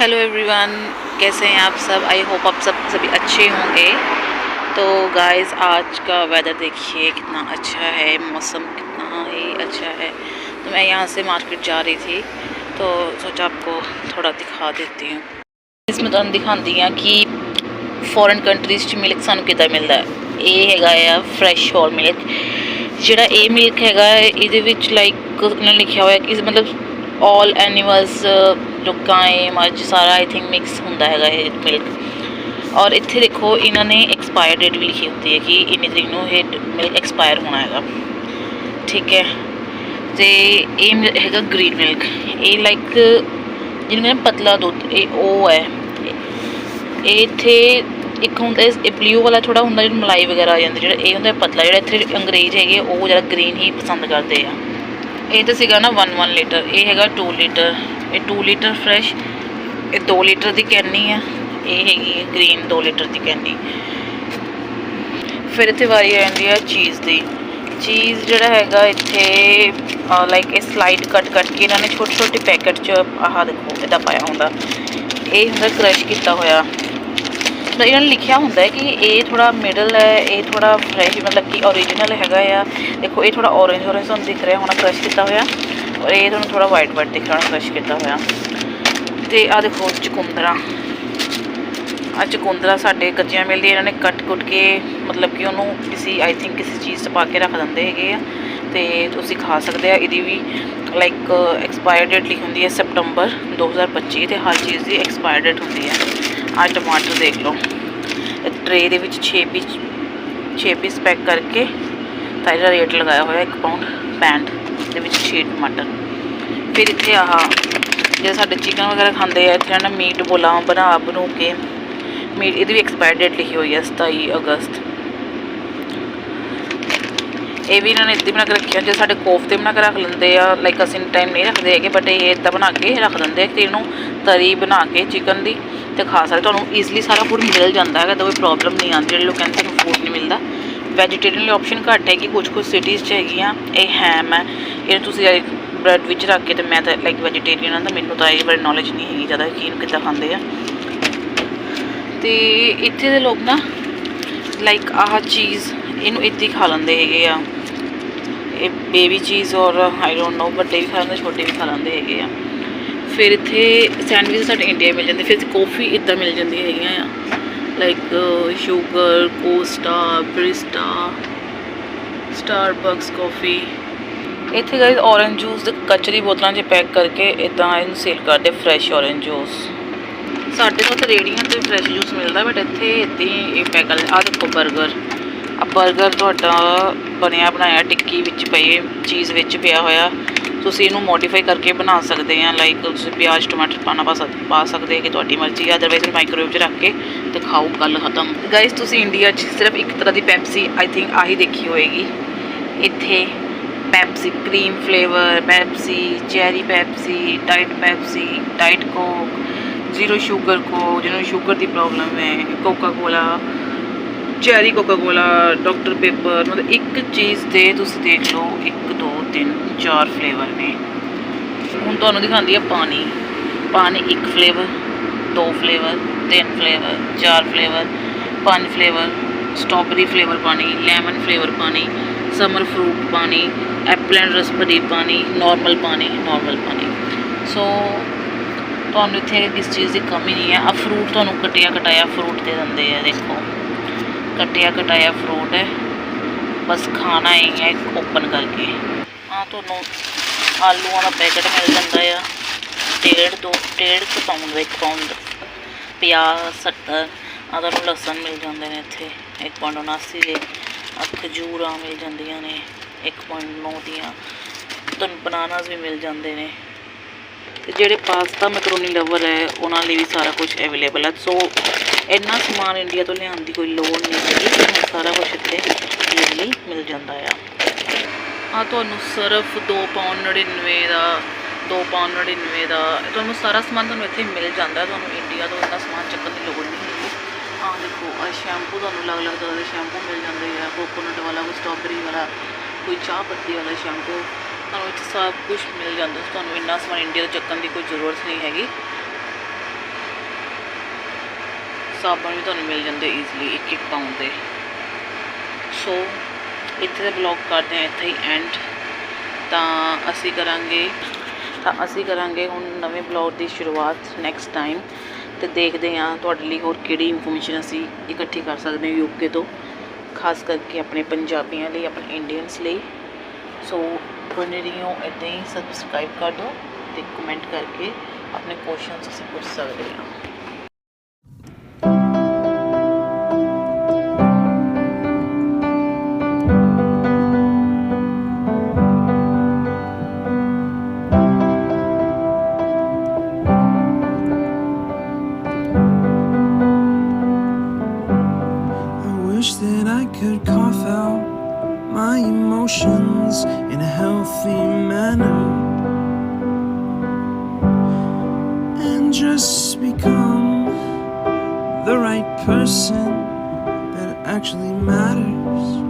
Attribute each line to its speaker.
Speaker 1: Hello everyone कैसे हैं आप सब आई होप आप सब सभी अच्छे होंगे तो गाइस आज का वेदर देखिए कितना अच्छा है मौसम कितना ही अच्छा है तो मैं यहाँ से मार्केट जा रही थी तो सोचा आपको थोड़ा दिखा देती हूँ इसमें ਤੁਹਾਨੂੰ ਦਿਖਾਉਂਦੀ ਹਾਂ ਕਿ ਫੋਰਨ ਕੰਟਰੀਜ਼ 'ਚ ਮਿਲਕ ਸਾਨੂੰ ਕਿੱਦਾਂ ਮਿਲਦਾ ਹੈ ਇਹ ਹੈਗਾ ਆ ਫਰੈਸ਼ ਹੋਲ ਮਿਲਕ ਜਿਹੜਾ ਇਹ ਮਿਲਕ ਹੈਗਾ ਹੈ, ਇਹਦੇ ਵਿੱਚ ਲਾਈਕ ਉਹਨਾਂ ਨੇ ਲਿਖਿਆ ਹੋਇਆ ਕਿ ਮਤਲਬ 올 ਐਨੀਮਲਸ ਜੋ ਗਾਂ ਮੱਝ ਸਾਰਾ ਆਈ ਥਿੰਕ ਮਿਕਸ ਹੁੰਦਾ ਹੈਗਾ ਇਹ ਮਿਲਕ ਔਰ ਇੱਥੇ ਦੇਖੋ, ਇਹਨਾਂ ਨੇ ਐਕਸਪਾਇਰ ਡੇਟ ਵੀ ਲਿਖੀ ਹੁੰਦੀ ਹੈ ਕਿ ਇੰਨੀ ਤਰੀਕ ਨੂੰ ਇਹ ਮਿਲਕ ਐਕਸਪਾਇਰ ਹੋਣਾ ਹੈਗਾ। ਠੀਕ ਹੈ। ਤੇ ਇਹ ਮਿਲ- ਹੈਗਾ ਗ੍ਰੀਨ ਮਿਲਕ ਇਹ ਲਾਈਕ ਜਿਹਨੂੰ ਕਹਿੰਦੇ ਪਤਲਾ ਦੁੱਧ, ਇਹ ਉਹ ਹੈ। ਇਹ ਇੱਥੇ ਇੱਕ ਹੁੰਦਾ ਇਸ- ਇਹ ਬਲੂ ਵਾਲਾ ਥੋੜਾ ਹੁੰਦਾ ਜਿਹੜਾ ਮਲਾਈ ਵਗੈਰਾ ਆ ਜਾਂਦੀ, ਜਿਹੜਾ ਇਹ ਹੁੰਦਾ ਪਤਲਾ, ਜਿਹੜਾ ਇੱਥੇ ਅੰਗਰੇਜ਼ ਹੈਗੇ, ਉਹ ਜਿਹੜਾ ਗ੍ਰੀਨ ਹੀ ਪਸੰਦ ਕਰਦੇ ਆ। ਇਹ ਤਾਂ ਸੀਗਾ ਨਾ 1 1 ਲੀਟਰ ਇਹ ਹੈਗਾ 2 ਲੀਟਰ ਇਹ 2 ਲੀਟਰ ਫਰੈਸ਼ ਇਹ 2 ਲੀਟਰ ਦੀ ਕੈਨੀ ਆ, ਇਹ ਹੈਗੀ ਹੈ ਗ੍ਰੀਨ 2 ਲੀਟਰ ਦੀ ਕੈਨੀ। ਫਿਰ ਇੱਥੇ ਵਾਰੀ ਆ ਜਾਂਦੀ ਆ ਚੀਜ਼ ਦੀ। ਚੀਜ਼ ਜਿਹੜਾ ਹੈਗਾ ਇੱਥੇ ਲਾਈਕ ਇਹ ਸਲਾਈਡ ਕੱਟ ਕੱਟ ਕੇ ਇਹਨਾਂ ਨੇ ਛੋਟੇ ਛੋਟੇ ਪੈਕਟ 'ਚ ਆਹ ਦੇਖੋ, ਇਹਦਾ ਪਾਇਆ ਹੁੰਦਾ। ਇਹ ਹੁੰਦਾ ਕ੍ਰਸ਼ ਕੀਤਾ ਹੋਇਆ। ਤਾਂ ਇਹਨਾਂ ਨੇ ਲਿਖਿਆ ਹੁੰਦਾ ਹੈ ਕਿ ਇਹ ਥੋੜਾ ਮਿਡਲ ਹੈ, ਇਹ ਥੋੜਾ ਫਰੈਸ਼ ਮਤਲਬ ਕਿ ਓਰੀਜਨਲ ਹੈਗਾ ਆ। ਦੇਖੋ, ਇਹ ਥੋੜਾ orange orange ਤੁਹਾਨੂੰ ਦਿਖ ਰਿਹਾ ਹੋਣਾ ਕ੍ਰਸ਼ ਕੀਤਾ ਹੋਇਆ। ਔਰ ਇਹ ਤੁਹਾਨੂੰ ਥੋੜਾ ਵਾਈਟ ਵਾਈਟ ਦਿਖ ਰਿਹਾ ਹੋਣਾ ਕੀਤਾ ਹੋਇਆ। ਤੇ ਆ ਦੇਖੋ ਚੁਕੰਦਰਾ। ਆ ਚਕੁੰਦਰਾ ਸਾਡੇ ਕੱਚੀਆਂ ਮਿਲਦੀ ਇਹਨਾਂ ਨੇ ਕੱਟ ਕੁੱਟ ਕੇ, ਮਤਲਬ ਕਿ ਉਹਨੂੰ ਕਿਸੇ ਆਈ ਥਿੰਕ ਕਿਸੇ ਚੀਜ਼ 'ਚ ਪਾ ਕੇ ਰੱਖ ਦਿੰਦੇ ਹੈਗੇ ਆ। ਤੇ ਤੁਸੀਂ ਖਾ ਸਕਦੇ ਆ, ਇਹਦੀ ਵੀ ਲਾਈਕ ਐਕਸਪਾਇਰ ਡੇਟ ਲਿਖੀ ਹੁੰਦੀ ਹੈ ਸਪਟੰਬਰ 2025 ਤੇ ਹਰ ਚੀਜ਼ ਦੀ ਐਕਸਪਾਇਰ ਡੇਟ ਹੁੰਦੀ ਹੈ। ਆ ਟਮਾਟਰ ਦੇਖ ਲਓ। ਟਰੇ ਦੇ ਵਿੱਚ 6 ਪੀਸ 6 ਪੀਸ ਪੈਕ ਕਰਕੇ, ਤਾਂ ਇਹਦਾ ਰੇਟ ਲਗਾਇਆ ਹੋਇਆ 1 ਪਾਉਂਡ ਪੈਂਡ ਦੇ ਵਿੱਚ 6 ਟਮਾਟਰ ਫਿਰ ਇੱਥੇ ਆਹ ਜੇ ਸਾਡੇ ਚਿਕਨ ਵਗੈਰਾ ਖਾਂਦੇ ਆ, ਇੱਥੇ ਨਾ ਮੀਟ ਬੋਲਾ, ਬਣਾ, ਬਣੂ ਕੇ। ਮੀਟ ਇਹਦੀ ਵੀ ਐਕਸਪਾਇਰ ਡੇਟ ਲਿਖੀ ਹੋਈ ਹੈ 27 ਅਗਸਤ। ਇਹ ਵੀ ਇਹਨਾਂ ਨੇ ਇੱਦਾਂ ਬਣਾ ਕੇ ਰੱਖਿਆ ਜੇ ਸਾਡੇ ਕੋਫ 'ਤੇ ਬਣਾ ਕੇ ਰੱਖ ਲੈਂਦੇ ਆ ਲਾਈਕ ਅਸੀਂ ਟਾਈਮ ਨਹੀਂ ਰੱਖਦੇ ਹੈਗੇ ਬਟ ਇਹ ਇੱਦਾਂ ਬਣਾ ਕੇ ਰੱਖ ਦਿੰਦੇ ਆ ਕਿ ਇਹਨੂੰ ਤਰੀ ਬਣਾ ਕੇ ਚਿਕਨ ਦੀ ਤੇ ਖਾ ਸਕਦੇ ਤੁਹਾਨੂੰ ਈਜ਼ਲੀ ਸਾਰਾ ਫੂਡ ਮਿਲ ਜਾਂਦਾ ਹੈਗਾ ਤਾਂ ਕੋਈ ਪ੍ਰੋਬਲਮ ਨਹੀਂ ਆਉਂਦੀ ਜਿਹੜੇ ਲੋਕ ਕਹਿੰਦੇ ਸਾਨੂੰ ਫੂਡ ਨਹੀਂ ਮਿਲਦਾ। ਵੈਜੀਟੇਰੀਅਨ ਲਈ ਆਪਸ਼ਨ ਘੱਟ ਹੈ ਕਿ ਕੁਝ ਕੁਝ ਸਿਟੀਜ਼ 'ਚ ਹੈਗੀਆਂ, ਇਹ ਹੈਮ ਹੈ। ਇਹ ਤੁਸੀਂ ਬ੍ਰੈਡ ਵਿੱਚ ਰੱਖ ਕੇ ਤੇ ਮੈਂ ਤਾਂ ਲਾਈਕ ਵੈਜੀਟੇਰੀਅਨ ਹਾਂ ਤਾਂ ਮੈਨੂੰ ਤਾਂ ਇਹ ਬਾਰੇ ਨੌਲੇਜ ਨਹੀਂ ਹੈਗੀ ਜ਼ਿਆਦਾ ਕਿ ਇਹਨੂੰ ਕਿੱਦਾਂ ਖਾਂਦੇ ਆ। ਤੇ ਇੱਥੇ ਦੇ ਲੋਕ ਨਾ ਲਾਈਕ ਆਹ ਚੀਜ਼ ਇਹਨੂੰ ਇੱਦਾਂ ਹੀ ਖਾ ਲੈਂਦੇ ਹੈਗੇ ਆ। ਇਹ ਬੇਬੀ ਚੀਜ਼ ਔਰ ਆਈ ਡੋਨਟ ਨੋ ਵੱਡੇ ਵੀ ਖਾ ਲੈਂਦੇ, ਛੋਟੇ ਵੀ ਖਾ ਲੈਂਦੇ ਹੈਗੇ ਆ। ਫਿਰ ਇੱਥੇ ਸੈਂਡਵਿਚ ਸਾਡੇ ਇੰਡੀਆ ਮਿਲ ਜਾਂਦੇ, ਫਿਰ ਕੌਫੀ ਇੱਦਾਂ ਮਿਲ ਜਾਂਦੀ ਹੈਗੀਆਂ ਆ। Like sugar Costa barista Starbucks coffee ਇੱਥੇ ਗਾਇਸ ਔਰੰਜ ਜੂਸ ਦੇ ਕਚਰੀ ਬੋਤਲਾਂ 'ਚ ਪੈਕ ਕਰਕੇ ਇਦਾਂ ਇਹਨੂੰ ਸੇਲ ਕਰਦੇ ਫਰੈਸ਼ orange ਜੂਸ ਸਾਡੇ ਕੋਲ ਤਾਂ ਰੇੜੀਆਂ ਤੇ ਫਰੈਸ਼ ਜੂਸ ਮਿਲਦਾ ਬਟ ਇੱਥੇ ਇੱਦਾਂ ਹੀ ਇਹ ਪੈਕ ਕਰਦੇ ਆ ਦੇਖੋ 버ਗਰ ਆ 버ਗਰ ਤੁਹਾਡਾ ਬਣਿਆ ਬਣਾਇਆ, ਟਿੱਕੀ ਵਿੱਚ ਪਈ ਚੀਜ਼ ਵਿੱਚ ਪਿਆ ਹੋਇਆ। ਤੁਸੀਂ ਇਹਨੂੰ ਮੋਡੀਫਾਈ ਕਰਕੇ ਬਣਾ ਸਕਦੇ ਆ ਲਾਈਕ ਤੁਸੀਂ ਪਿਆਜ਼, ਟਮਾਟਰ ਪਾਣਾ ਪਾ ਸਕਦੇ ਪਾ ਸਕਦੇ ਕਿ ਤੁਹਾਡੀ ਮਰਜ਼ੀ ਹੈ ਅਦਰਵਾਈਜ਼ ਮਾਈਕ੍ਰੋਵੇਵ 'ਚ ਰੱਖ ਕੇ ਤੇ ਖਾਓ ਗੱਲ ਖਤਮ। ਗਾਇਸ ਤੁਸੀਂ ਇੰਡੀਆ 'ਚ ਸਿਰਫ ਇੱਕ ਤਰ੍ਹਾਂ ਦੀ ਪੈਪਸੀ ਆਈ ਥਿੰਕ ਆਹੀ ਦੇਖੀ ਹੋਏਗੀ। ਇੱਥੇ Pepsi cream flavour Pepsi cherry Pepsi diet Pepsi diet Coke zero sugar Coke ਜਿਹਨੂੰ ਸ਼ੂਗਰ ਦੀ ਪ੍ਰੋਬਲਮ ਹੈ Coca Cola cherry Coca Cola doctor pepper ਮਤਲਬ ਇੱਕ ਚੀਜ਼ ਦੇ ਤੁਸੀਂ ਦੇਖ ਲਓ 1 2 3 ਚਾਰ ਫਲੇਵਰ ਨੇ। ਹੁਣ ਤੁਹਾਨੂੰ ਦਿਖਾਉਂਦੀ ਹੈ ਪਾਣੀ। ਪਾਣੀ ਇੱਕ ਫਲੇਵਰ ਦੋ ਫਲੇਵਰ ਤਿੰਨ ਫਲੇਵਰ ਚਾਰ ਫਲੇਵਰ ਪੰਜ ਫਲੇਵਰ ਸਟ੍ਰਾਬੇਰੀ ਫਲੇਵਰ ਪਾਣੀ ਲੈਮਨ ਫਲੇਵਰ ਪਾਣੀ ਸਮਰ ਫਰੂਟ ਪਾਣੀ ਐਪਲ ਐਂਡ ਰਸਬੇਰੀ ਪਾਣੀ ਨਾਰਮਲ ਪਾਣੀ ਨਾਰਮਲ ਪਾਣੀ। ਸੋ ਤੁਹਾਨੂੰ ਇੱਥੇ ਕਿਸ ਚੀਜ਼ ਦੀ ਕਮੀ ਨਹੀਂ ਹੈ। ਆ ਫਰੂਟ ਤੁਹਾਨੂੰ ਕਟਿਆ ਕਟਾਇਆ ਫਰੂਟ ਦੇ ਦਿੰਦੇ ਆ, ਦੇਖੋ। ਕਟਿਆ ਕਟਾਇਆ ਫਰੂਟ ਹੈ। ਬਸ ਖਾਣਾ ਹੀ ਹੈ ਓਪਨ ਕਰਕੇ। ਆ ਤੁਹਾਨੂੰ ਆਲੂਆਂ ਦਾ ਪੈਕਟ ਮਿਲ ਜਾਂਦਾ ਆ। ਡੇਢ ਦੋ, ਡੇਢ ਕੁ ਪਾਉਂਡ ਦਾ ਇੱਕ ਪਾਉਂਡ ਪਿਆਜ਼ 70 ਆ ਤੁਹਾਨੂੰ ਲਸਣ ਮਿਲ ਜਾਂਦੇ ਨੇ ਇੱਥੇ। 1.79 ਦੇ। ਆ ਖਜੂਰਾਂ ਮਿਲ ਜਾਂਦੀਆਂ ਨੇ। 1.9 ਦੀਆਂ ਤੁਹਾਨੂੰ ਬਨਾਨਾਸ ਵੀ ਮਿਲ ਜਾਂਦੇ ਨੇ। ਤੇ ਜਿਹੜੇ ਪਾਸਤਾ ਮੈਕਰੋਨੀ ਲਵਰ ਹੈ, ਉਹਨਾਂ ਲਈ ਵੀ ਸਾਰਾ ਕੁਝ ਅਵੇਲੇਬਲ ਹੈ। ਸੋ ਇੰਨਾ ਸਮਾਨ ਇੰਡੀਆ ਤੋਂ ਲਿਆਉਣ ਦੀ ਕੋਈ ਲੋੜ ਨਹੀਂ ਹੈਗੀ। ਤੁਹਾਨੂੰ ਸਾਰਾ ਕੁਝ ਇੱਥੇ ਈਜ਼ੀਲੀ ਮਿਲ ਜਾਂਦਾ ਆ। ਆ ਤੁਹਾਨੂੰ ਸਿਰਫ 2 ਪਾਉਂਡ 99 ਦਾ 2 ਪਾਉਂਡ 99 ਦਾ, ਤੁਹਾਨੂੰ ਸਾਰਾ ਸਮਾਨ ਤੁਹਾਨੂੰ ਇੱਥੇ ਮਿਲ ਜਾਂਦਾ। ਤੁਹਾਨੂੰ ਇੰਡੀਆ ਤੋਂ ਇੰਨਾ ਸਮਾਨ ਚੱਕਣ ਦੀ ਲੋੜ ਨਹੀਂ ਹੈਗੀ। ਆ ਦੇਖੋ ਆ ਸ਼ੈਂਪੂ ਤੁਹਾਨੂੰ ਅਲੱਗ ਅਲੱਗ ਤਰ੍ਹਾਂ ਦੇ ਸ਼ੈਂਪੂ ਮਿਲ ਜਾਂਦੇ ਆ। ਕੋਕੋਨਟ ਵਾਲਾ, ਕੋਈ ਸਟ੍ਰਾਬੇਰੀ ਵਾਲਾ ਕੋਈ ਚਾਹ ਪੱਤੀ ਵਾਲਾ ਸ਼ੈਂਪੂ, ਤੁਹਾਨੂੰ ਇੱਥੇ ਸਭ ਕੁਝ ਮਿਲ ਜਾਂਦਾ ਤੁਹਾਨੂੰ ਇੰਨਾ ਸਮਾਨ ਇੰਡੀਆ ਤੋਂ ਚੱਕਣ ਦੀ ਕੋਈ ਜ਼ਰੂਰਤ ਨਹੀਂ ਹੈਗੀ। ਸਾਬਣ ਵੀ ਤੁਹਾਨੂੰ ਮਿਲ ਜਾਂਦੇ ਈਜ਼ੀਲੀ ਇੱਕ ਇੱਕ ਪਾਉਂਡ ਦੇ। ਸੋ ਇੱਥੇ ਦਾ ਬਲੌਗ ਕਰਦੇ ਹਾਂ ਇੱਥੇ ਹੀ ਐਂਡ ਤਾਂ ਅਸੀਂ ਕਰਾਂਗੇ, ਤਾਂ ਅਸੀਂ ਕਰਾਂਗੇ ਹੁਣ ਨਵੇਂ ਬਲੌਗ ਦੀ ਸ਼ੁਰੂਆਤ ਨੈਕਸਟ ਟਾਈਮ ਤੇ ਦੇਖਦੇ ਹਾਂ ਤੁਹਾਡੇ ਲਈ ਹੋਰ ਕਿਹੜੀ ਇਨਫੋਰਮੇਸ਼ਨ ਅਸੀਂ ਇਕੱਠੀ ਕਰ ਸਕਦੇ ਹਾਂ ਯੂਕੇ ਤੋਂ। ਖਾਸ ਕਰਕੇ ਆਪਣੇ ਪੰਜਾਬੀਆਂ ਲਈ, ਆਪਣੇ ਇੰਡੀਅਨਸ ਲਈ। ਸੋ ਬਣੇ ਰਹੀਓ ਇੱਦਾਂ ਹੀ ਸਬਸਕ੍ਰਾਈਬ ਕਰ ਦਿਓ ਤੇ ਕਮੈਂਟ ਕਰਕੇ ਆਪਣੇ ਕੁਐਸਚਨਸ ਅਸੀਂ ਪੁੱਛ ਸਕਦੇ ਹਾਂ।
Speaker 2: Emotions in a healthy manner and just become the right person that actually matters.